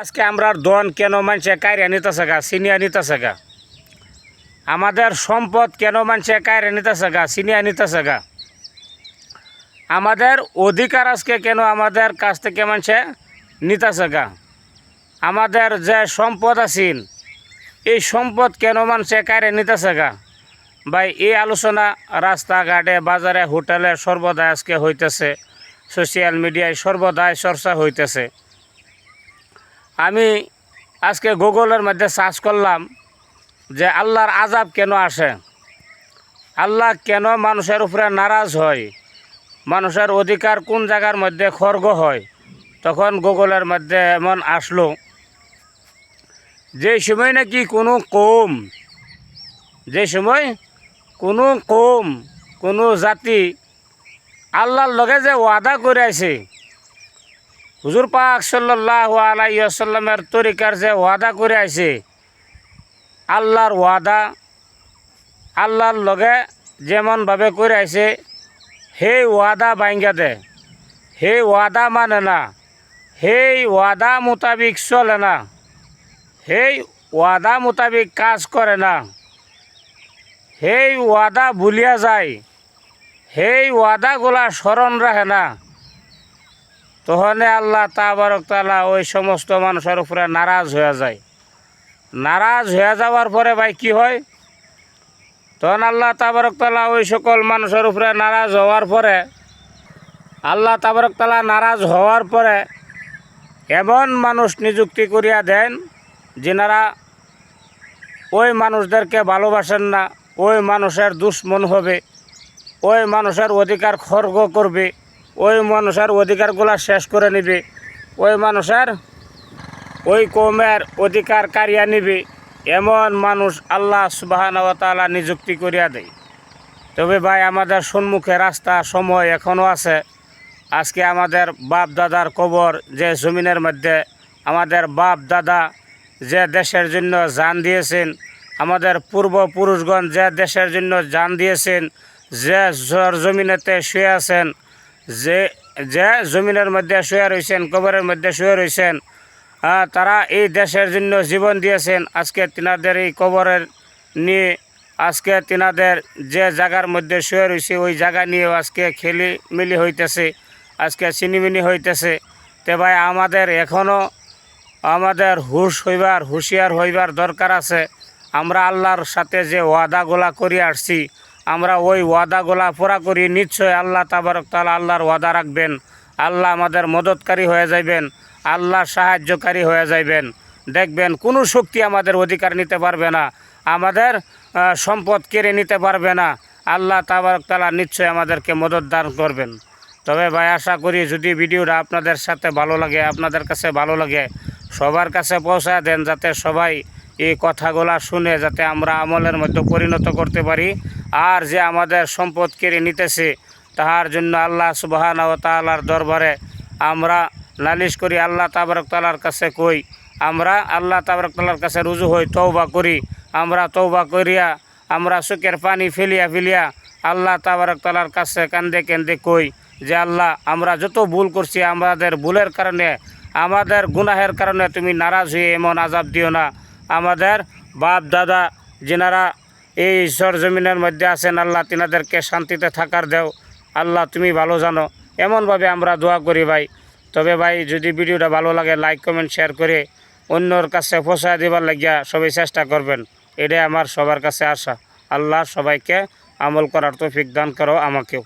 আজকে আমরা দন কেন মানুষে কায়রা নিতেছে গা, সিনিয়া নিতেছে গা। আমাদের সম্পদ কেন মানুষে কায়রা নিতেছে গা, সিনিয়া নিতেছে গা। আমাদের অধিকার আজকে কেন আমাদের কাছ থেকে মানুষে নিতেছে গা। আমাদের যে সম্পদ আছেন, এই সম্পদ কেন মানুষে কায়রে নিতেছে গা? ভাই, এই আলোচনা রাস্তাঘাটে, বাজারে, হোটেলে সর্বদাই আজকে হইতেছে, সোশ্যাল মিডিয়ায় সর্বদাই চর্চা হইতেছে। আমি আজকে গুগলের মধ্যে সার্চ করলাম যে আল্লাহর আজাব কেন আসে? আল্লাহ কেন মানুষের উপরে নারাজ হয়? মানুষের অধিকার কোন জায়গার মধ্যে খর্গ হয়? তখন গুগলের মধ্যে এমন আসলো যে সময় নাকি কোনো কম, যে সময় কোনো কম, কোনো জাতি আল্লাহর লগে যে ওয়াদা করে আছে হুজুর পাক সাল্লাহ আলাইসাল্লামের তরিকার যে ওয়াদা করে আছে আল্লাহর ওয়াদা, আল্লাহর লগে যেমনভাবে করে আছে সেই ওয়াদা বাইঙ্গা দে। সেই ওয়াদা মানে না, সেই ওয়াদা মোতাবিক চলে না, সেই ওয়াদা মোতাবিক কাজ করে না। সেই ওয়াদা ভুলিয়া যায়, সেই ওয়াদাগুলা স্মরণ রাখে না। তখনে আল্লাহ তাবারক তালা ওই সমস্ত মানুষের উপরে নারাজ হয়ে যায়। নারাজ হয়ে যাওয়ার পরে ভাই কি হয়? তখন আল্লাহ তাবারক তালা ওই সকল মানুষের উপরে নারাজ হওয়ার পরে, আল্লাহ তাবারক তালা নারাজ হওয়ার পরে এমন মানুষ নিযুক্তি করিয়া দেন, যেনারা ওই মানুষদেরকে ভালোবাসেন না, ওই মানুষের দুশ্মন হবে, ওই মানুষের অধিকার খর্গ করবে। ওই মানুষের অধিকারগুলা শেষ করে নেবে। ওই মানুষের ওই কৌমের অধিকার কারিয়া নিবে। এমন মানুষ আল্লাহ সুবাহানতালা নিযুক্তি করিয়া দেয়। তবে ভাই, আমাদের সম্মুখে রাস্তা, সময় এখনও আছে। আজকে আমাদের বাপ দাদার কবর যে জমিনের মধ্যে আমাদের বাপ দাদা যে দেশের জন্য জান দিয়েছেন, আমাদের পূর্বপুরুষগণ যে দেশের জন্য জান দিয়েছেন, যে জমিনেতে শুয়ে আছেন যে যে জমিনের মধ্যে শুয়ে রয়েছেন কবরের মধ্যে শুয়ে রয়েছেন তারা এই দেশের জন্য জীবন দিয়েছেন। আজকে তিনাদের এই কবরের নিয়ে, আজকে তিনাদের যে জায়গার মধ্যে শুয়ে রয়েছে ওই জায়গা নিয়েও আজকে খেলি মিলি হইতেছে, আজকে চিনিমিনি হইতেছে। তে ভাই, আমাদের এখনও আমাদের হুশ হইবার, হুঁশিয়ার হইবার দরকার আছে। আমরা আল্লাহর সাথে যে ওয়াদাগুলা করে আসছি আমরা ওই ওয়াদাগুলা পুরা করি, নিশ্চয় আল্লাহ তাবারক তালা আল্লাহর ওয়াদা রাখবেন। আল্লাহ আমাদের মদতকারী হয়ে যাইবেন, আল্লাহ সাহায্যকারী হয়ে যাইবেন। দেখবেন কোনো শক্তি আমাদের অধিকার নিতে পারবে না, আমাদের সম্পদ কেড়ে নিতে পারবে না। আল্লাহ তাবারক তালা নিশ্চয় আমাদেরকে মদত দান করবেন। তবে ভাই, আশা করি যদি ভিডিওটা আপনাদের সাথে ভালো লাগে, আপনাদের কাছে ভালো লাগে, সবার কাছে পৌঁছায় দেন, যাতে সবাই এই কথাগুলা শুনে, যাতে আমরা আমলের মধ্যে পরিণত করতে পারি। আর যে আমাদের সম্পদ কেড়ে নিতেছে, তাহার জন্য আল্লাহ সুবাহান ও তালার দরবারে আমরা নালিশ করি, আল্লাহ তাবারক তালার কাছে কই, আমরা আল্লাহ তাবারক তালার কাছে রুজু হই তৌবা করি, আমরা তৌবা করিয়া, আমরা সুখের পানি ফেলিয়া ফেলিয়া আল্লাহ তাবারক তালার কাছে কান্দে কেন্দে কই যে আল্লাহ, আমরা যত ভুল করছি আমাদের ভুলের কারণে, আমাদের গুনাহের কারণে তুমি নারাজ হয়ে এমন আজাব দিও না। আমাদের বাপ দাদা, যেনারা এই ঈশ্বর জমিনের মধ্যে আছেন আল্লাহ, তিনাদেরকে শান্তিতে থাকার দেও। আল্লাহ, তুমি ভালো জানো। এমনভাবে আমরা দোয়া করি ভাই। তবে ভাই, যদি ভিডিওটা ভালো লাগে, লাইক, কমেন্ট, শেয়ার করে অন্যর কাছে পৌঁছায় দেবার লাগিয়া সবাই চেষ্টা করবেন। এটাই আমার সবার কাছে আশা। আল্লাহ সবাইকে আমল করার তৌফিক দান করো আমাকেও।